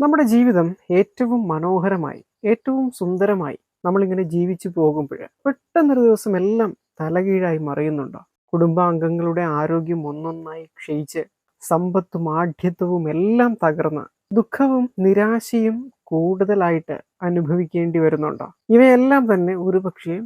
നമ്മുടെ ജീവിതം ഏറ്റവും മനോഹരമായി ഏറ്റവും സുന്ദരമായി നമ്മളിങ്ങനെ ജീവിച്ചു പോകുമ്പോൾ പെട്ടെന്നൊരു ദിവസം എല്ലാം തലകീഴായി മറിയുന്നുണ്ടോ? കുടുംബാംഗങ്ങളുടെ ആരോഗ്യം ഒന്നൊന്നായി ക്ഷയിച്ച് സമ്പത്തും ആഢ്യത്വവും എല്ലാം തകർന്ന് ദുഃഖവും നിരാശയും കൂടുതലായിട്ട് അനുഭവിക്കേണ്ടി വരുന്നുണ്ടോ? ഇവയെല്ലാം തന്നെ ഒരുപക്ഷെ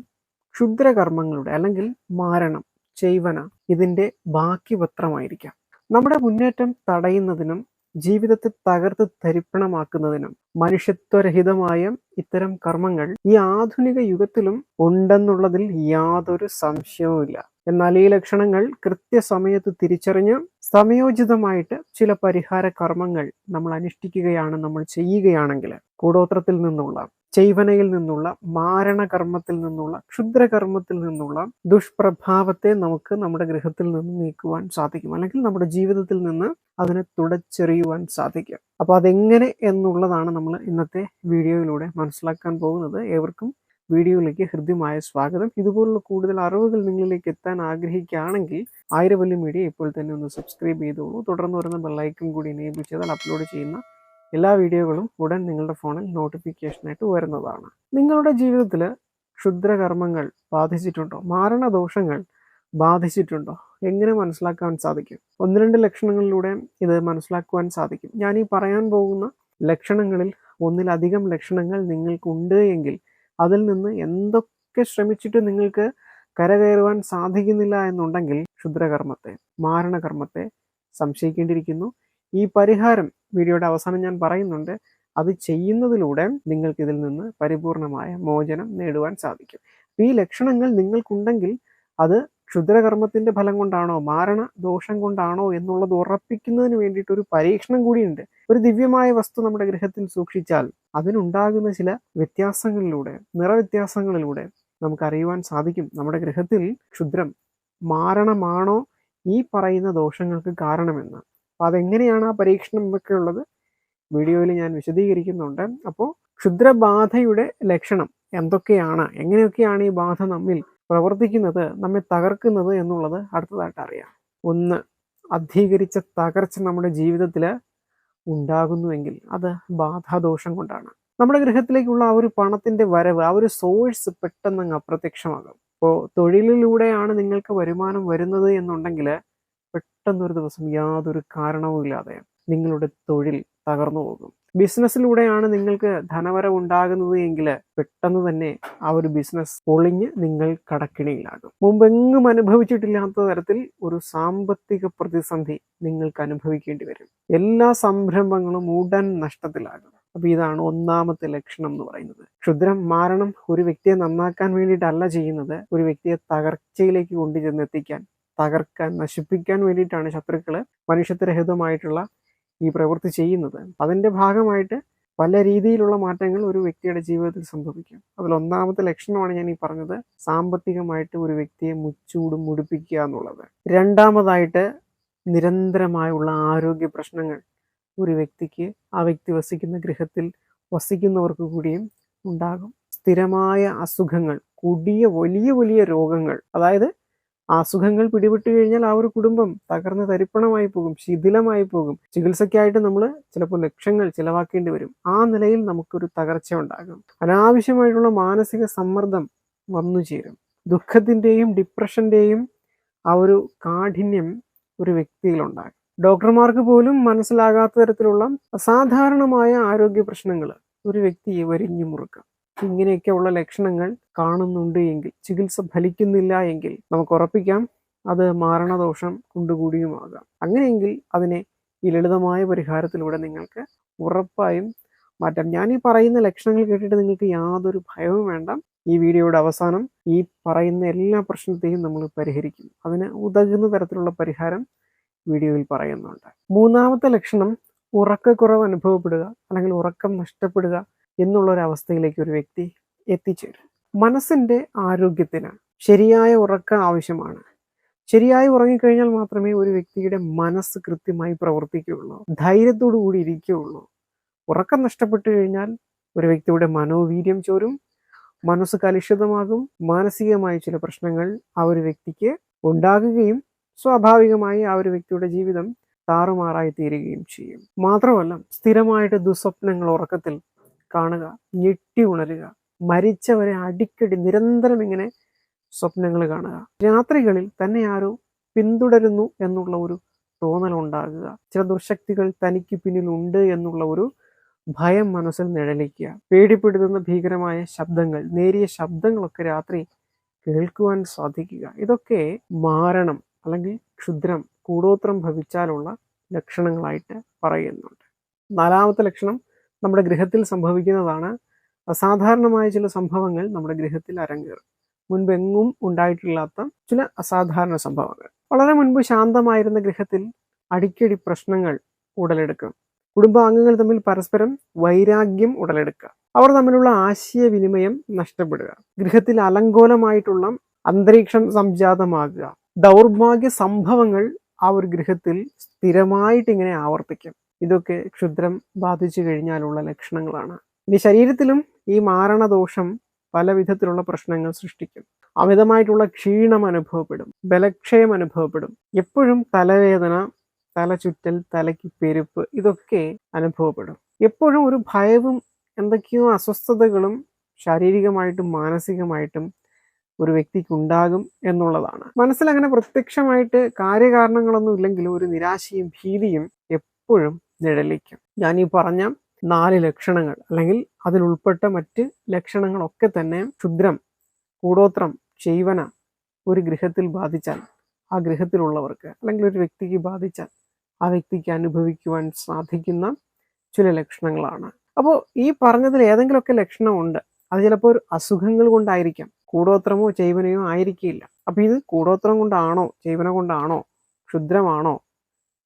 ക്ഷുദ്രകർമ്മങ്ങളുടെ അല്ലെങ്കിൽ മാരണം ചെയ്വന ഇതിന്റെ ബാക്കി പത്രമായിരിക്കാം. നമ്മുടെ മുന്നേറ്റം തടയുന്നതിനും ജീവിതത്തെ തകർത്ത് തരിപ്പണമാക്കുന്നതിനും മനുഷ്യത്വരഹിതമായ ഇത്തരം കർമ്മങ്ങൾ ഈ ആധുനിക യുഗത്തിലും ഉണ്ടെന്നുള്ളതിൽ യാതൊരു സംശയവുമില്ല. എന്നാൽ ഈ ലക്ഷണങ്ങൾ കൃത്യസമയത്ത് തിരിച്ചറിഞ്ഞ് സമയോചിതമായിട്ട് ചില പരിഹാര കർമ്മങ്ങൾ നമ്മൾ അനുഷ്ഠിക്കുകയാണ് നമ്മൾ ചെയ്യുകയാണെങ്കിൽ കൂടോത്രത്തിൽ നിന്നുള്ള ചെയ്വനയിൽ നിന്നുള്ള മാരണകർമ്മത്തിൽ നിന്നുള്ള ക്ഷുദ്രകർമ്മത്തിൽ നിന്നുള്ള ദുഷ്പ്രഭാവത്തെ നമുക്ക് നമ്മുടെ ഗൃഹത്തിൽ നിന്ന് നീക്കുവാൻ സാധിക്കും. അല്ലെങ്കിൽ നമ്മുടെ ജീവിതത്തിൽ നിന്ന് അതിനെ തുടച്ചെറിയുവാൻ സാധിക്കും. അപ്പോൾ അതെങ്ങനെ എന്നുള്ളതാണ് നമ്മൾ ഇന്നത്തെ വീഡിയോയിലൂടെ മനസ്സിലാക്കാൻ പോകുന്നത്. ഏവർക്കും വീഡിയോയിലേക്ക് ഹൃദ്യമായ സ്വാഗതം. ഇതുപോലുള്ള കൂടുതൽ അറിവുകൾ നിങ്ങളിലേക്ക് എത്താൻ ആഗ്രഹിക്കുകയാണെങ്കിൽ ആയിരവല്ലി മീഡിയ ഇപ്പോൾ തന്നെ ഒന്ന് സബ്സ്ക്രൈബ് ചെയ്തോളൂ. തുടർന്ന് വരുന്ന ബെല്ലൈക്കൺ കൂടി എനേബിൾ ചെയ്താൽ അപ്ലോഡ് ചെയ്യുന്ന എല്ലാ വീഡിയോകളും ഉടൻ നിങ്ങളുടെ ഫോണിൽ നോട്ടിഫിക്കേഷനായിട്ട് വരുന്നതാണ്. നിങ്ങളുടെ ജീവിതത്തിൽ ക്ഷുദ്രകർമ്മങ്ങൾ ബാധിച്ചിട്ടുണ്ടോ? മാരണദോഷങ്ങൾ ബാധിച്ചിട്ടുണ്ടോ? എങ്ങനെ മനസ്സിലാക്കാൻ സാധിക്കും? ഒന്ന് രണ്ട് ലക്ഷണങ്ങളിലൂടെ ഇത് മനസ്സിലാക്കുവാൻ സാധിക്കും. ഞാൻ ഈ പറയാൻ പോകുന്ന ലക്ഷണങ്ങളിൽ ഒന്നിലധികം ലക്ഷണങ്ങൾ നിങ്ങൾക്കുണ്ട് എങ്കിൽ അതിൽ നിന്ന് എന്തൊക്കെ ശ്രമിച്ചിട്ട് നിങ്ങൾക്ക് കരകയറുവാൻ സാധിക്കുന്നില്ല എന്നുണ്ടെങ്കിൽ ക്ഷുദ്രകർമ്മത്തെ മാരണകർമ്മത്തെ സംശയിക്കേണ്ടിയിരിക്കുന്നു. ഈ പരിഹാരം വീഡിയോയുടെ അവസാനം ഞാൻ പറയുന്നുണ്ട്. അത് ചെയ്യുന്നതിലൂടെ നിങ്ങൾക്ക് ഇതിൽ നിന്ന് പരിപൂർണമായ മോചനം നേടുവാൻ സാധിക്കും. ഈ ലക്ഷണങ്ങൾ നിങ്ങൾക്കുണ്ടെങ്കിൽ അത് ക്ഷുദ്രകർമ്മത്തിന്റെ ഫലം കൊണ്ടാണോ മാരണ ദോഷം കൊണ്ടാണോ എന്നുള്ളത് ഉറപ്പിക്കുന്നതിന് വേണ്ടിയിട്ട് ഒരു പരീക്ഷണം കൂടിയുണ്ട്. ഒരു ദിവ്യമായ വസ്തു നമ്മുടെ ഗൃഹത്തിൽ സൂക്ഷിച്ചാൽ അതിനുണ്ടാകുന്ന ചില വ്യത്യാസങ്ങളിലൂടെ നിറവ്യത്യാസങ്ങളിലൂടെ നമുക്ക് അറിയുവാൻ സാധിക്കും. നമ്മുടെ ഗൃഹത്തിൽ ക്ഷുദ്രം മാരണമാണോ ഈ പറയുന്ന ദോഷങ്ങൾക്ക് കാരണമെന്ന്. അപ്പോൾ അതെങ്ങനെയാണ് ആ പരീക്ഷണം എന്നൊക്കെ ഉള്ളത് വീഡിയോയിൽ ഞാൻ വിശദീകരിക്കുന്നുണ്ട്. അപ്പോൾ ക്ഷുദ്രബാധയുടെ ലക്ഷണം എന്തൊക്കെയാണ്? എങ്ങനെയൊക്കെയാണ് ഈ ബാധ നമ്മിൽ പ്രവർത്തിക്കുന്നത് നമ്മെ തകർക്കുന്നത് എന്നുള്ളത് അടുത്തതായിട്ട് അറിയാം. ഒന്ന് അധികരിച്ച തകർച്ച നമ്മുടെ ജീവിതത്തിൽ ഉണ്ടാകുന്നുവെങ്കിൽ അത് ബാധാദോഷം കൊണ്ടാണ്. നമ്മുടെ ഗൃഹത്തിലേക്കുള്ള ആ ഒരു പണത്തിന്റെ വരവ് ആ ഒരു സോഴ്സ് പെട്ടെന്ന് അപ്രത്യക്ഷമാകും. ഇപ്പോൾ തൊഴിലിലൂടെയാണ് നിങ്ങൾക്ക് വരുമാനം വരുന്നത് എന്നുണ്ടെങ്കിൽ പെട്ടെന്നൊരു ദിവസം യാതൊരു കാരണവുമില്ലാതെ നിങ്ങളുടെ തൊഴിൽ തകർന്നു പോകും. ബിസിനസ്സിലൂടെയാണ് നിങ്ങൾക്ക് ധനവരവ് ഉണ്ടാകുന്നത് എങ്കിൽ പെട്ടെന്ന് തന്നെ ആ ഒരു ബിസിനസ് പൊളിഞ്ഞ് നിങ്ങൾ കടക്കിണിയിലാകും. മുമ്പെങ്ങും അനുഭവിച്ചിട്ടില്ലാത്ത തരത്തിൽ ഒരു സാമ്പത്തിക പ്രതിസന്ധി നിങ്ങൾക്ക് അനുഭവിക്കേണ്ടി വരും. എല്ലാ സംരംഭങ്ങളും ഉടൻ നഷ്ടത്തിലാകും. അപ്പൊ ഇതാണ് ഒന്നാമത്തെ ലക്ഷണം എന്ന് പറയുന്നത്. ക്ഷുദ്രം മാരണം ഒരു വ്യക്തിയെ നന്നാക്കാൻ വേണ്ടിയിട്ടല്ല ചെയ്യുന്നത്. ഒരു വ്യക്തിയെ തകർച്ചയിലേക്ക് കൊണ്ടുചെന്നെത്തിക്കാൻ തകർക്കാൻ നശിപ്പിക്കാൻ വേണ്ടിയിട്ടാണ് ശത്രുക്കൾ മനുഷ്യത്വരഹിതമായിട്ടുള്ള ഈ പ്രവൃത്തി ചെയ്യുന്നത്. അതിന്റെ ഭാഗമായിട്ട് പല രീതിയിലുള്ള മാറ്റങ്ങൾ ഒരു വ്യക്തിയുടെ ജീവിതത്തിൽ സംഭവിക്കും. അതിൽ ഒന്നാമത്തെ ലക്ഷണമാണ് ഞാൻ ഈ പറഞ്ഞത് സാമ്പത്തികമായിട്ട് ഒരു വ്യക്തിയെ മുച്ചൂടും മുടിപ്പിക്കുക എന്നുള്ളത്. രണ്ടാമതായിട്ട് നിരന്തരമായുള്ള ആരോഗ്യ പ്രശ്നങ്ങൾ ഒരു വ്യക്തിക്ക് ആ വ്യക്തി വസിക്കുന്ന ഗൃഹത്തിൽ വസിക്കുന്നവർക്ക് കൂടിയും ഉണ്ടാകും. സ്ഥിരമായ അസുഖങ്ങൾ കൊടിയ വലിയ വലിയ രോഗങ്ങൾ അതായത് അസുഖങ്ങൾ പിടിപെട്ട് കഴിഞ്ഞാൽ ആ ഒരു കുടുംബം തകർന്ന് തരിപ്പണമായി പോകും ശിഥിലമായി പോകും. ചികിത്സയ്ക്കായിട്ട് നമ്മൾ ചിലപ്പോൾ ലക്ഷങ്ങൾ ചിലവാക്കേണ്ടി വരും. ആ നിലയിൽ നമുക്കൊരു തകർച്ച ഉണ്ടാകും. അനാവശ്യമായിട്ടുള്ള മാനസിക സമ്മർദ്ദം വന്നു ചേരും. ദുഃഖത്തിന്റെയും ഡിപ്രഷന്റെയും ആ ഒരു കാഠിന്യം ഒരു വ്യക്തിയിലുണ്ടാകും ഡോക്ടർമാർക്ക് പോലും മനസ്സിലാകാത്ത തരത്തിലുള്ള അസാധാരണമായ ആരോഗ്യ പ്രശ്നങ്ങൾ ഒരു വ്യക്തിയെ വരിഞ്ഞു മുറുക്കാം. ഇങ്ങനെയൊക്കെയുള്ള ലക്ഷണങ്ങൾ കാണുന്നുണ്ട് എങ്കിൽ ചികിത്സ ഫലിക്കുന്നില്ല എങ്കിൽ നമുക്ക് ഉറപ്പിക്കാം അത് മാരണദോഷം കൊണ്ടുകൂടിയുമാകാം. അങ്ങനെയെങ്കിൽ അതിനെ ഈ ലളിതമായ പരിഹാരത്തിലൂടെ നിങ്ങൾക്ക് ഉറപ്പായും മാറ്റാം. ഞാൻ ഈ പറയുന്ന ലക്ഷണങ്ങൾ കേട്ടിട്ട് നിങ്ങൾക്ക് യാതൊരു ഭയവും വേണ്ട. ഈ വീഡിയോയുടെ അവസാനം ഈ പറയുന്ന എല്ലാ പ്രശ്നത്തെയും നമ്മൾ പരിഹരിക്കും. അതിന് ഉതകുന്ന തരത്തിലുള്ള പരിഹാരം വീഡിയോയിൽ പറയുന്നുണ്ട്. മൂന്നാമത്തെ ലക്ഷണം ഉറക്കക്കുറവ് അനുഭവപ്പെടുക അല്ലെങ്കിൽ ഉറക്കം നഷ്ടപ്പെടുക എന്നുള്ള ഒരു അവസ്ഥയിലേക്ക് ഒരു വ്യക്തി എത്തിച്ചേരും. മനസ്സിന്റെ ആരോഗ്യത്തിന് ശരിയായ ഉറക്കം ആവശ്യമാണ്. ശരിയായി ഉറങ്ങിക്കഴിഞ്ഞാൽ മാത്രമേ ഒരു വ്യക്തിയുടെ മനസ്സ് കൃത്യമായി പ്രവർത്തിക്കുകയുള്ളൂ ധൈര്യത്തോടു കൂടി ഇരിക്കുകയുള്ളൂ. ഉറക്കം നഷ്ടപ്പെട്ടു കഴിഞ്ഞാൽ ഒരു വ്യക്തിയുടെ മനോവീര്യം ചോരും മനസ്സ് കലുഷിതമാകും മാനസികമായ ചില പ്രശ്നങ്ങൾ ആ ഒരു വ്യക്തിക്ക് ഉണ്ടാകുകയും സ്വാഭാവികമായി ആ ഒരു വ്യക്തിയുടെ ജീവിതം താറുമാറായി തീരുകയും ചെയ്യും. മാത്രമല്ല സ്ഥിരമായിട്ട് ദുസ്വപ്നങ്ങൾ ഉറക്കത്തിൽ കാണുക ഞെട്ടി ഉണരുക മരിച്ചവരെ അടിക്കടി നിരന്തരം ഇങ്ങനെ സ്വപ്നങ്ങൾ കാണുക. രാത്രികളിൽ തന്നെ ആരോ പിന്തുടരുന്നു എന്നുള്ള ഒരു തോന്നലുണ്ടാകുക ചില ദുർശക്തികൾ തനിക്ക് പിന്നിലുണ്ട് എന്നുള്ള ഒരു ഭയം മനസ്സിൽ നിഴലിക്കുക. പേടിപ്പെടുത്തുന്ന ഭീകരമായ ശബ്ദങ്ങൾ നേരിയ ശബ്ദങ്ങളൊക്കെ രാത്രി കേൾക്കുവാൻ സാധിക്കുക. ഇതൊക്കെ മാരണം അല്ലെങ്കിൽ ക്ഷുദ്രം കൂടോത്രം ഭവിച്ചാലുള്ള ലക്ഷണങ്ങളായിട്ട് പറയുന്നുണ്ട്. നാലാമത്തെ ലക്ഷണം നമ്മുടെ ഗൃഹത്തിൽ സംഭവിക്കുന്നതാണ്. അസാധാരണമായ ചില സംഭവങ്ങൾ നമ്മുടെ ഗൃഹത്തിൽ അരങ്ങേറും. മുൻപെങ്ങും ഉണ്ടായിട്ടില്ലാത്ത ചില അസാധാരണ സംഭവങ്ങൾ. വളരെ മുൻപ് ശാന്തമായിരുന്ന ഗൃഹത്തിൽ അടിക്കടി പ്രശ്നങ്ങൾ ഉടലെടുക്കും. കുടുംബാംഗങ്ങൾ തമ്മിൽ പരസ്പരം വൈരാഗ്യം ഉടലെടുക്കുക. അവർ തമ്മിലുള്ള ആശയവിനിമയം നഷ്ടപ്പെടുക. ഗൃഹത്തിൽ അലങ്കോലമായിട്ടുള്ള അന്തരീക്ഷം സംജാതമാകുക. ദൗർഭാഗ്യ സംഭവങ്ങൾ ആ ഒരു ഗൃഹത്തിൽ സ്ഥിരമായിട്ട് ഇങ്ങനെ ആവർത്തിക്കും. ഇതൊക്കെ ക്ഷുദ്രം ബാധിച്ചു കഴിഞ്ഞാലുള്ള ലക്ഷണങ്ങളാണ്. ഇനി ശരീരത്തിലും ഈ മാരണദോഷം പല വിധത്തിലുള്ള പ്രശ്നങ്ങൾ സൃഷ്ടിക്കും. അമിതമായിട്ടുള്ള ക്ഷീണം അനുഭവപ്പെടും ബലക്ഷയം അനുഭവപ്പെടും എപ്പോഴും തലവേദന തലചുറ്റൽ തലയ്ക്ക് പെരുപ്പ് ഇതൊക്കെ അനുഭവപ്പെടും. എപ്പോഴും ഒരു ഭയവും എന്തൊക്കെയോ അസ്വസ്ഥതകളും ശാരീരികമായിട്ടും മാനസികമായിട്ടും ഒരു വ്യക്തിക്ക് ഉണ്ടാകും എന്നുള്ളതാണ്. മനസ്സിൽ അങ്ങനെ പ്രത്യക്ഷമായിട്ട് കാര്യകാരണങ്ങളൊന്നും ഇല്ലെങ്കിലും ഒരു നിരാശയും ഭീതിയും എപ്പോഴും നിഴലിക്കും. ഞാൻ ഈ പറഞ്ഞ നാല് ലക്ഷണങ്ങൾ അല്ലെങ്കിൽ അതിലുൾപ്പെട്ട മറ്റ് ലക്ഷണങ്ങളൊക്കെ തന്നെ ക്ഷുദ്രം കൂടോത്രം ചെയ്വന ഒരു ഗൃഹത്തിൽ ബാധിച്ചാൽ ആ ഗൃഹത്തിലുള്ളവർക്ക് അല്ലെങ്കിൽ ഒരു വ്യക്തിക്ക് ബാധിച്ചാൽ ആ വ്യക്തിക്ക് അനുഭവിക്കുവാൻ സാധിക്കുന്ന ചില ലക്ഷണങ്ങളാണ്. അപ്പോൾ ഈ പറഞ്ഞതിൽ ഏതെങ്കിലുമൊക്കെ ലക്ഷണമുണ്ട്. അത് ചിലപ്പോൾ ഒരു അസുഖങ്ങൾ കൊണ്ടായിരിക്കാം. കൂടോത്രമോ ചെയ്വനയോ ആയിരിക്കില്ല. അപ്പോൾ ഇത് കൂടോത്രം കൊണ്ടാണോ ചെയ്വന കൊണ്ടാണോ ക്ഷുദ്രമാണോ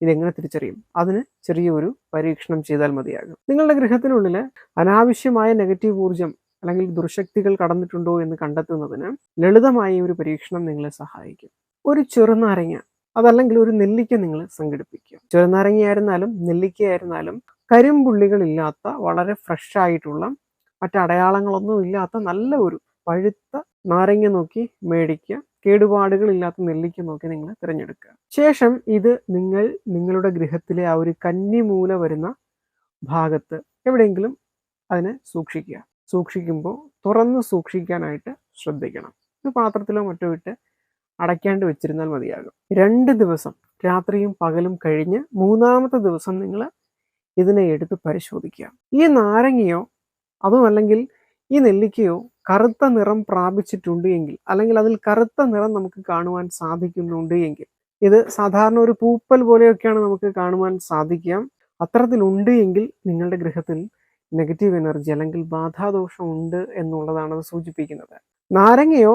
ഇതെങ്ങനെ തിരിച്ചറിയും? അതിന് ചെറിയൊരു പരീക്ഷണം ചെയ്താൽ മതിയാകും. നിങ്ങളുടെ ഗൃഹത്തിനുള്ളിൽ അനാവശ്യമായ നെഗറ്റീവ് ഊർജം അല്ലെങ്കിൽ ദുർശക്തികൾ കടന്നിട്ടുണ്ടോ എന്ന് കണ്ടെത്തുന്നതിന് ലളിതമായ ഒരു പരീക്ഷണം നിങ്ങളെ സഹായിക്കും. ഒരു ചെറുനാരങ്ങ അതല്ലെങ്കിൽ ഒരു നെല്ലിക്ക നിങ്ങൾ സംഘടിപ്പിക്കുക ചെറുനാരങ്ങയായിരുന്നാലും നെല്ലിക്കയായിരുന്നാലും കരിമ്പുള്ളികളില്ലാത്ത വളരെ ഫ്രഷ് ആയിട്ടുള്ള മറ്റടയാളങ്ങളൊന്നും ഇല്ലാത്ത നല്ല ഒരു പഴുത്ത നാരങ്ങ നോക്കി മേടിക്കുക. കേടുപാടുകളില്ലാത്ത നെല്ലിക്ക നോക്കി നിങ്ങൾ തിരഞ്ഞെടുക്കുക. ശേഷം ഇത് നിങ്ങൾ നിങ്ങളുടെ ഗൃഹത്തിലെ ആ ഒരു കന്നിമൂല വരുന്ന ഭാഗത്ത് എവിടെയെങ്കിലും അതിനെ സൂക്ഷിക്കുക. സൂക്ഷിക്കുമ്പോൾ തുറന്ന് സൂക്ഷിക്കാനായിട്ട് ശ്രദ്ധിക്കണം. ഇത് പാത്രത്തിലോ മറ്റോ ഇട്ട് അടയ്ക്കാണ്ട് വെച്ചിരുന്നാൽ മതിയാകും. രണ്ട് ദിവസം രാത്രിയും പകലും കഴിഞ്ഞ് മൂന്നാമത്തെ ദിവസം നിങ്ങൾ ഇതിനെ എടുത്ത് പരിശോധിക്കുക. ഈ നാരങ്ങയോ അതും അല്ലെങ്കിൽ ഈ നെല്ലിക്കയോ കറുത്ത നിറം പ്രാപിച്ചിട്ടുണ്ട് എങ്കിൽ അല്ലെങ്കിൽ അതിൽ കറുത്ത നിറം നമുക്ക് കാണുവാൻ സാധിക്കുന്നുണ്ട് എങ്കിൽ ഇത് സാധാരണ ഒരു പൂപ്പൽ പോലെയൊക്കെയാണ് നമുക്ക് കാണുവാൻ സാധിക്കുക. അത്തരത്തിലുണ്ട് എങ്കിൽ നിങ്ങളുടെ ഗൃഹത്തിൽ നെഗറ്റീവ് എനർജി അല്ലെങ്കിൽ ബാധാദോഷം ഉണ്ട് എന്നുള്ളതാണ് അത് സൂചിപ്പിക്കുന്നത്. നാരങ്ങയോ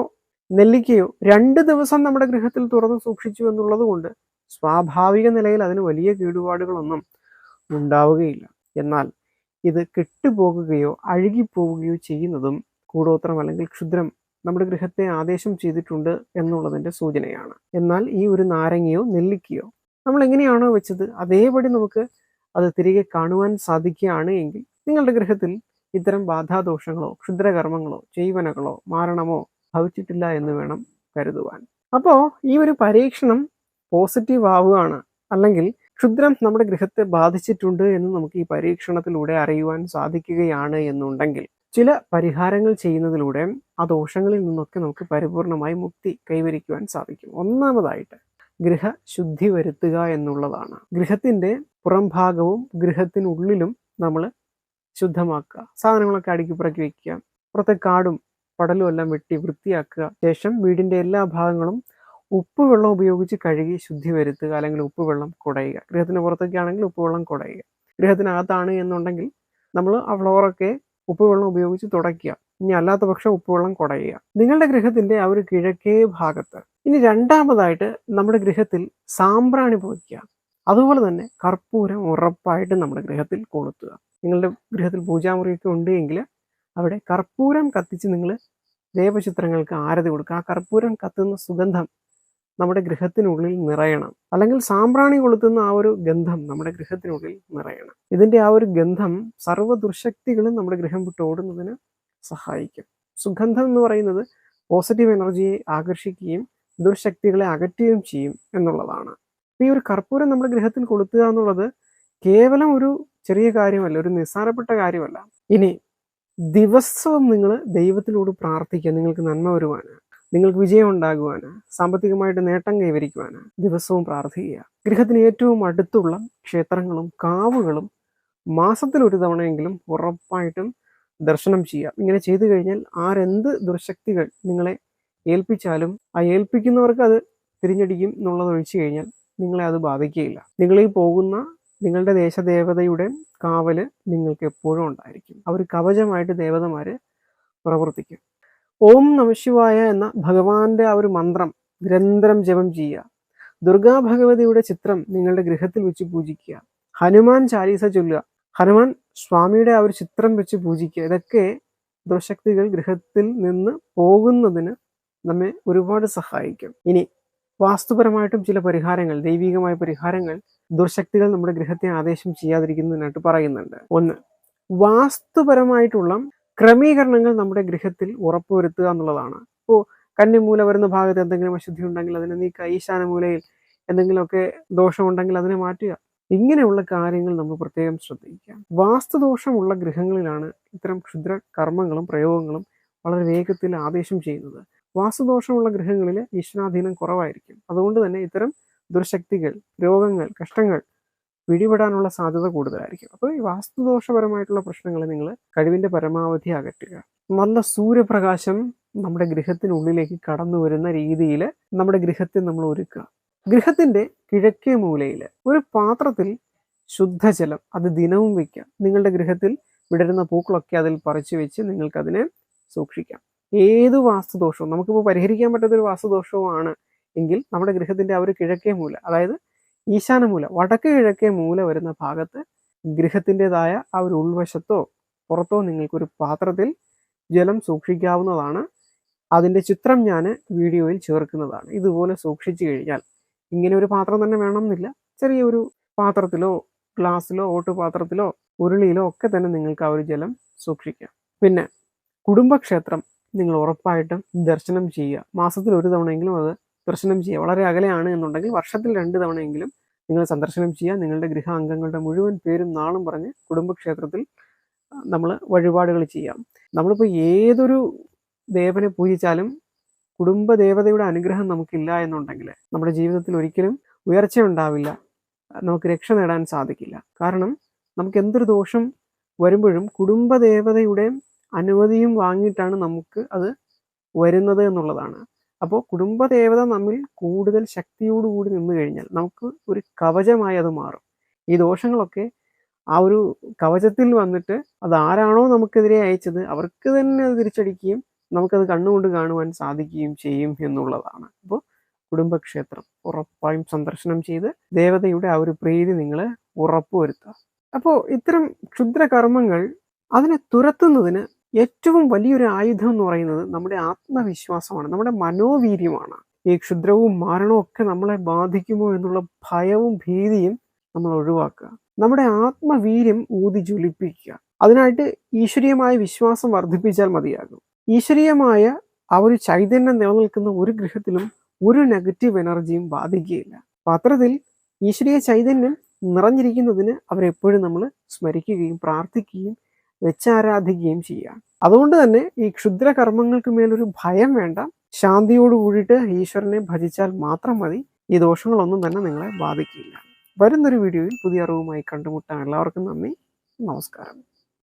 നെല്ലിക്കയോ രണ്ട് ദിവസം നമ്മുടെ ഗൃഹത്തിൽ തുറന്നു സൂക്ഷിച്ചു എന്നുള്ളത് കൊണ്ട് സ്വാഭാവിക നിലയിൽ അതിന് വലിയ കേടുപാടുകളൊന്നും ഉണ്ടാവുകയില്ല. എന്നാൽ ഇത് കെട്ടുപോകുകയോ അഴുകിപ്പോവുകയോ ചെയ്യുന്നതും കൂടോത്രം അല്ലെങ്കിൽ ക്ഷുദ്രം നമ്മുടെ ഗൃഹത്തെ ആദേശം ചെയ്തിട്ടുണ്ട് എന്നുള്ളതിന്റെ സൂചനയാണ്. എന്നാൽ ഈ ഒരു നാരങ്ങയോ നെല്ലിക്കയോ നമ്മൾ എങ്ങനെയാണോ വെച്ചത് അതേപടി നമുക്ക് അത് തിരികെ കാണുവാൻ സാധിക്കുകയാണ് എങ്കിൽ നിങ്ങളുടെ ഗൃഹത്തിൽ ഇത്തരം ബാധാദോഷങ്ങളോ ക്ഷുദ്രകർമ്മങ്ങളോ ചെയ്വനകളോ മാരണമോ ഭവിച്ചിട്ടില്ല എന്ന് വേണം കരുതുവാൻ. അപ്പോൾ ഈ ഒരു പരീക്ഷണം പോസിറ്റീവ് ആവുകയാണ്. അല്ലെങ്കിൽ ക്ഷുദ്രം നമ്മുടെ ഗൃഹത്തെ ബാധിച്ചിട്ടുണ്ട് എന്ന് നമുക്ക് ഈ പരീക്ഷണത്തിലൂടെ അറിയുവാൻ സാധിക്കുകയാണ് എന്നുണ്ടെങ്കിൽ ചില പരിഹാരങ്ങൾ ചെയ്യുന്നതിലൂടെ ആ ദോഷങ്ങളിൽ നിന്നൊക്കെ നമുക്ക് പരിപൂർണമായി മുക്തി കൈവരിക്കുവാൻ സാധിക്കും. ഒന്നാമതായിട്ട് ഗൃഹ ശുദ്ധി വരുത്തുക എന്നുള്ളതാണ്. ഗൃഹത്തിന്റെ പുറം ഭാഗവും ഗൃഹത്തിനുള്ളിലും നമ്മൾ ശുദ്ധമാക്കുക. സാധനങ്ങളൊക്കെ അടുക്കി പുറക്കി വെക്കുക പുറത്തെ കാടും പടലും എല്ലാം വെട്ടി വൃത്തിയാക്കുക. ശേഷം വീടിന്റെ എല്ലാ ഭാഗങ്ങളും ഉപ്പുവെള്ളം ഉപയോഗിച്ച് കഴുകി ശുദ്ധി വരുത്തുക അല്ലെങ്കിൽ ഉപ്പുവെള്ളം കുടയുക. ഗൃഹത്തിന് പുറത്തൊക്കെ ആണെങ്കിൽ ഉപ്പുവെള്ളം കുടയുക. ഗൃഹത്തിനകത്താണ് എന്നുണ്ടെങ്കിൽ നമ്മൾ ആ ഫ്ലോറൊക്കെ ഉപ്പുവെള്ളം ഉപയോഗിച്ച് തുടയ്ക്കുക. ഇനി അല്ലാത്ത പക്ഷം ഉപ്പുവെള്ളം കുടയുക. നിങ്ങളുടെ ഗൃഹത്തിന്റെ ആ ഒരു കിഴക്കേ ഭാഗത്ത് ഇനി രണ്ടാമതായിട്ട് നമ്മുടെ ഗൃഹത്തിൽ സാമ്പ്രാണി പൂജിക്കുക. അതുപോലെ തന്നെ കർപ്പൂരം ഉറപ്പായിട്ട് നമ്മുടെ ഗൃഹത്തിൽ കൊളുത്തുക. നിങ്ങളുടെ ഗൃഹത്തിൽ പൂജാമുറിയൊക്കെ ഉണ്ട് എങ്കിൽ അവിടെ കർപ്പൂരം കത്തിച്ച് നിങ്ങൾ ദേവചിത്രങ്ങൾക്ക് ആരതി കൊടുക്കുക. ആ കർപ്പൂരം കത്തുന്ന സുഗന്ധം നമ്മുടെ ഗൃഹത്തിനുള്ളിൽ നിറയണം. അല്ലെങ്കിൽ സാമ്പ്രാണി കൊളുത്തുന്ന ആ ഒരു ഗന്ധം നമ്മുടെ ഗൃഹത്തിനുള്ളിൽ നിറയണം. ഇതിന്റെ ആ ഒരു ഗന്ധം സർവ ദുർശക്തികളും നമ്മുടെ ഗൃഹം വിട്ട് ഓടുന്നതിന് സഹായിക്കും. സുഗന്ധം എന്ന് പറയുന്നത് പോസിറ്റീവ് എനർജിയെ ആകർഷിക്കുകയും ദുർശക്തികളെ അകറ്റുകയും ചെയ്യും എന്നുള്ളതാണ്. ഈ ഒരു കർപ്പൂരം നമ്മുടെ ഗൃഹത്തിൽ കൊളുത്തുക എന്നുള്ളത് കേവലം ഒരു ചെറിയ കാര്യമല്ല ഒരു നിസ്സാരപ്പെട്ട കാര്യമല്ല. ഇനി ദിവസവും നിങ്ങൾ ദൈവത്തിനോട് പ്രാർത്ഥിക്കുക നിങ്ങൾക്ക് നന്മ വരുവാന് നിങ്ങൾക്ക് വിജയം ഉണ്ടാകുവാന് സാമ്പത്തികമായിട്ട് നേട്ടം കൈവരിക്കുവാന്. ദിവസവും പ്രാർത്ഥിക്കുക. ഗൃഹത്തിന് ഏറ്റവും അടുത്തുള്ള ക്ഷേത്രങ്ങളും കാവുകളും മാസത്തിൽ ഒരു തവണയെങ്കിലും ഉറപ്പായിട്ടും ദർശനം ചെയ്യുക. ഇങ്ങനെ ചെയ്തു കഴിഞ്ഞാൽ ആരെന്ത് ദുർശക്തികൾ നിങ്ങളെ ഏൽപ്പിച്ചാലും ആ ഏൽപ്പിക്കുന്നവർക്ക് അത് തിരിഞ്ഞടിക്കും എന്നുള്ളത് ഒഴിച്ചു കഴിഞ്ഞാൽ നിങ്ങളെ അത് ബാധിക്കുകയില്ല. നിങ്ങളീ പോകുന്ന നിങ്ങളുടെ ദേശദേവതയുടെ കാവൽ നിങ്ങൾക്ക് എപ്പോഴും ഉണ്ടായിരിക്കും. അവർ കവചമായിട്ട് ദേവതമാര് പ്രവർത്തിക്കും. ഓം നമശിവായ എന്ന ഭഗവാന്റെ ആ ഒരു മന്ത്രം നിരന്തരം ജപം ചെയ്യുക. ദുർഗാ ഭഗവതിയുടെ ചിത്രം നിങ്ങളുടെ ഗൃഹത്തിൽ വെച്ച് പൂജിക്കുക. ഹനുമാൻ ചാലീസ ചൊല്ലുക. ഹനുമാൻ സ്വാമിയുടെ ആ ഒരു ചിത്രം വെച്ച് പൂജിക്കുക. ഇതൊക്കെ ദുർശക്തികൾ ഗൃഹത്തിൽ നിന്ന് പോകുന്നതിന് നമ്മെ ഒരുപാട് സഹായിക്കും. ഇനി വാസ്തുപരമായിട്ടും ചില പരിഹാരങ്ങൾ ദൈവികമായ പരിഹാരങ്ങൾ ദുർശക്തികൾ നമ്മുടെ ഗൃഹത്തെ ആദേശം ചെയ്യാതിരിക്കുന്നതിനായിട്ട് പറയുന്നുണ്ട്. ഒന്ന് വാസ്തുപരമായിട്ടുള്ള ക്രമീകരണങ്ങൾ നമ്മുടെ ഗൃഹത്തിൽ ഉറപ്പുവരുത്തുക എന്നുള്ളതാണ്. ഇപ്പോൾ കന്നിമൂല വരുന്ന ഭാഗത്ത് എന്തെങ്കിലും അശുദ്ധി ഉണ്ടെങ്കിൽ അതിനെ നീക്കുക ഈശാനമൂലയിൽ എന്തെങ്കിലുമൊക്കെ ദോഷമുണ്ടെങ്കിൽ അതിനെ മാറ്റുക. ഇങ്ങനെയുള്ള കാര്യങ്ങൾ നമ്മൾ പ്രത്യേകം ശ്രദ്ധിക്കുക. വാസ്തുദോഷമുള്ള ഗൃഹങ്ങളിലാണ് ഇത്തരം ക്ഷുദ്ര കർമ്മങ്ങളും പ്രയോഗങ്ങളും വളരെ വേഗത്തിൽ ആദേശം ചെയ്യുന്നത്. വാസ്തുദോഷമുള്ള ഗൃഹങ്ങളിൽ ഈശ്വരാധീനം കുറവായിരിക്കും. അതുകൊണ്ട് തന്നെ ഇത്തരം ദുർശക്തികൾ രോഗങ്ങൾ കഷ്ടങ്ങൾ പിടിപെടാനുള്ള സാധ്യത കൂടുതലായിരിക്കും. അപ്പോൾ ഈ വാസ്തുദോഷപരമായിട്ടുള്ള പ്രശ്നങ്ങൾ നിങ്ങൾ കഴിവിന്റെ പരമാവധി അകറ്റുക. നല്ല സൂര്യപ്രകാശം നമ്മുടെ ഗൃഹത്തിനുള്ളിലേക്ക് കടന്നു വരുന്ന രീതിയിൽ നമ്മുടെ ഗൃഹത്തെ നമ്മൾ ഒരുക്കുക. ഗൃഹത്തിന്റെ കിഴക്കേ മൂലയിൽ ഒരു പാത്രത്തിൽ ശുദ്ധജലം അത് ദിനവും വയ്ക്കുക. നിങ്ങളുടെ ഗൃഹത്തിൽ വിടരുന്ന പൂക്കളൊക്കെ അതിൽ പറിച്ചു വെച്ച് നിങ്ങൾക്കതിനെ സൂക്ഷിക്കാം. ഏത് വാസ്തുദോഷവും നമുക്കിപ്പോൾ പരിഹരിക്കാൻ പറ്റാത്തൊരു വാസ്തുദോഷവുമാണ് എങ്കിൽ നമ്മുടെ ഗൃഹത്തിന്റെ ആ ഒരു കിഴക്കേ മൂല അതായത് ഈശാന മൂല വടക്ക് കിഴക്കേ മൂല വരുന്ന ഭാഗത്ത് ഗൃഹത്തിന്റെതായ ആ ഒരു ഉൾവശത്തോ പുറത്തോ നിങ്ങൾക്കൊരു പാത്രത്തിൽ ജലം സൂക്ഷിക്കാവുന്നതാണ്. അതിന്റെ ചിത്രം ഞാൻ വീഡിയോയിൽ ചേർക്കുന്നതാണ്. ഇതുപോലെ സൂക്ഷിച്ചു കഴിഞ്ഞാൽ ഇങ്ങനെ ഒരു പാത്രം തന്നെ വേണമെന്നില്ല. ചെറിയൊരു പാത്രത്തിലോ ഗ്ലാസ്സിലോ ഓട്ടുപാത്രത്തിലോ ഉരുളിയിലോ ഒക്കെ തന്നെ നിങ്ങൾക്ക് ആ ഒരു ജലം സൂക്ഷിക്കാം. പിന്നെ കുടുംബക്ഷേത്രം നിങ്ങൾ ഉറപ്പായിട്ടും ദർശനം ചെയ്യുക. മാസത്തിൽ ഒരു തവണയെങ്കിലും അത് ദർശനം ചെയ്യുക വളരെ അകലെയാണ് എന്നുണ്ടെങ്കിൽ വർഷത്തിൽ രണ്ട് തവണയെങ്കിലും നിങ്ങൾ സന്ദർശനം ചെയ്യുക നിങ്ങളുടെ ഗൃഹ അംഗങ്ങളുടെ മുഴുവൻ പേരും നാളും പറഞ്ഞ് കുടുംബക്ഷേത്രത്തിൽ നമ്മൾ വഴിപാടുകൾ ചെയ്യാം. നമ്മളിപ്പോൾ ഏതൊരു ദേവനെ പൂജിച്ചാലും കുടുംബ ദേവതയുടെ അനുഗ്രഹം നമുക്കില്ല എന്നുണ്ടെങ്കിൽ നമ്മുടെ ജീവിതത്തിൽ ഒരിക്കലും ഉയർച്ച ഉണ്ടാവില്ല. നമുക്ക് രക്ഷ നേടാൻ സാധിക്കില്ല. കാരണം നമുക്ക് എന്തൊരു ദോഷം വരുമ്പോഴും കുടുംബ ദേവതയുടെ അനുമതിയും വാങ്ങിയിട്ടാണ് നമുക്ക് അത് വരുന്നത് എന്നുള്ളതാണ്. അപ്പോൾ കുടുംബദേവത നമ്മിൽ കൂടുതൽ ശക്തിയോടുകൂടി നിന്നു കഴിഞ്ഞാൽ നമുക്ക് ഒരു കവചമായി അത് മാറും. ഈ ദോഷങ്ങളൊക്കെ ആ ഒരു കവചത്തിൽ വന്നിട്ട് അത് ആരാണോ നമുക്കെതിരെ അയച്ചത് അവർക്ക് തന്നെ അത് തിരിച്ചടിക്കുകയും നമുക്കത് കണ്ണുകൊണ്ട് കാണുവാൻ സാധിക്കുകയും ചെയ്യും എന്നുള്ളതാണ്. അപ്പോൾ കുടുംബക്ഷേത്രം ഉറപ്പായും സന്ദർശനം ചെയ്ത് ദേവതയുടെ ആ ഒരു പ്രീതി നിങ്ങൾ ഉറപ്പുവരുത്തുക. അപ്പോൾ ഇത്തരം ക്ഷുദ്രകർമ്മങ്ങൾ അതിനെ തുരത്തുന്നതിന് ഏറ്റവും വലിയൊരു ആയുധം എന്ന് പറയുന്നത് നമ്മുടെ ആത്മവിശ്വാസമാണ് നമ്മുടെ മനോവീര്യമാണ്. ഈ ക്ഷുദ്രവും മരണവും ഒക്കെ നമ്മളെ ബാധിക്കുമോ എന്നുള്ള ഭയവും ഭീതിയും നമ്മൾ ഒഴിവാക്കുക. നമ്മുടെ ആത്മവീര്യം ഊതി ജ്വലിപ്പിക്കുക. അതിനായിട്ട് ഈശ്വരീയമായ വിശ്വാസം വർദ്ധിപ്പിച്ചാൽ മതിയാകും. ഈശ്വരീയമായ ആ ഒരു ചൈതന്യം നിലനിൽക്കുന്ന ഒരു ഗൃഹത്തിലും ഒരു നെഗറ്റീവ് എനർജിയും ബാധിക്കുകയില്ല. അപ്പൊ അത്തരത്തിൽ ഈശ്വരീയ ചൈതന്യം നിറഞ്ഞിരിക്കുന്നതിന് അവരെപ്പോഴും നമ്മൾ സ്മരിക്കുകയും പ്രാർത്ഥിക്കുകയും വെച്ചാരാധിക്കുകയും ചെയ്യുക അതുകൊണ്ട് തന്നെ ഈ ക്ഷുദ്ര കർമ്മങ്ങൾക്ക് മേലൊരു ഭയം വേണ്ട. ശാന്തിയോട് കൂടിയിട്ട് ഈശ്വരനെ ഭജിച്ചാൽ മാത്രം മതി. ഈ ദോഷങ്ങളൊന്നും തന്നെ നിങ്ങളെ ബാധിക്കില്ല. വരുന്നൊരു വീഡിയോയിൽ പുതിയ അറിവുമായി കണ്ടുമുട്ടാൻ എല്ലാവർക്കും നന്ദി. നമസ്കാരം.